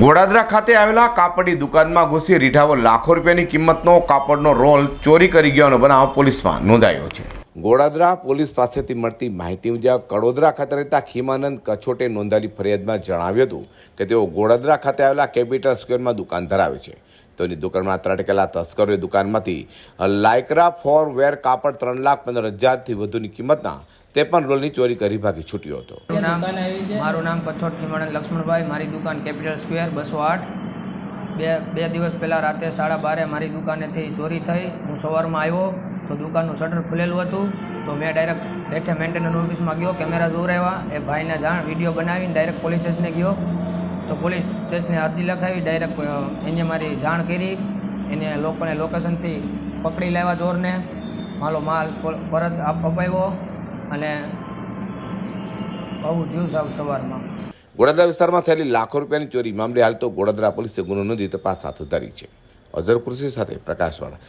ગોડાદરા ખાતે આવેલા કાપડની દુકાનમાં ઘૂસી રીઢાવો લાખો રૂપિયાની કિંમતનો કાપડનો રોલ ચોરી કરી ગયાનો બનાવ પોલીસમાં નોંધાયો છે. ગોડાદરા પોલીસ પાસેથી મળતી માહિતી મુજબ કડોદરા ખાતે રહેતા ખીમાનંદ કછોટે નોંધાયેલી ફરિયાદમાં જણાવ્યું હતું કે તેઓ ગોડાદરા ખાતે આવેલા કેપિટલ સ્ક્વેરમાં દુકાન ધરાવે છે. તેની દુકાનમાં ત્રાટકેલા તસ્કરોની દુકાનમાંથી લાયકરા ફોર વેર કાપડ ત્રણ લાખ પંદર હજારથી વધુની કિંમતના ત્રેપન રોલની ચોરી કરી ભાગી છૂટ્યો હતો. મારું નામ કછોટ ખીમણન લક્ષ્મણભાઈ. મારી દુકાન કેપિટલ સ્ક્વેર, બસો આઠ. બે બે દિવસ પહેલાં રાતે સાડા બારે મારી દુકાનેથી ચોરી થઈ. હું સવારમાં આવ્યો તો દુકાનનું શટર ખુલેલું હતું. તો મેં ડાયરેક્ટ બેઠે મેન્ટેનન્સ ઓફિસમાં ગયો, કેમેરા દોરાવ્યા એ ભાઈને જાણ, વીડિયો બનાવીને ડાયરેક્ટ પોલીસ સ્ટેશને ગયો. તો પોલીસ સ્ટેશને અરજી લખાવી ડાયરેક્ટ એને મારી જાણ કરી. એને લોકોને લોકેશનથી પકડી લાવ્યા ચોરને માલો માલ પરત અપાવ્યો. અને આવું થયું સાવ સવારમાં. ગોડાદરા વિસ્તારમાં થયેલી લાખો રૂપિયાની ચોરી મામલે હાલ તો ગોડાદરા પોલીસે ગુનો નોંધી તપાસ હાથ ધરી છે. અઝર કૃષિ સાથે પ્રકાશવાળા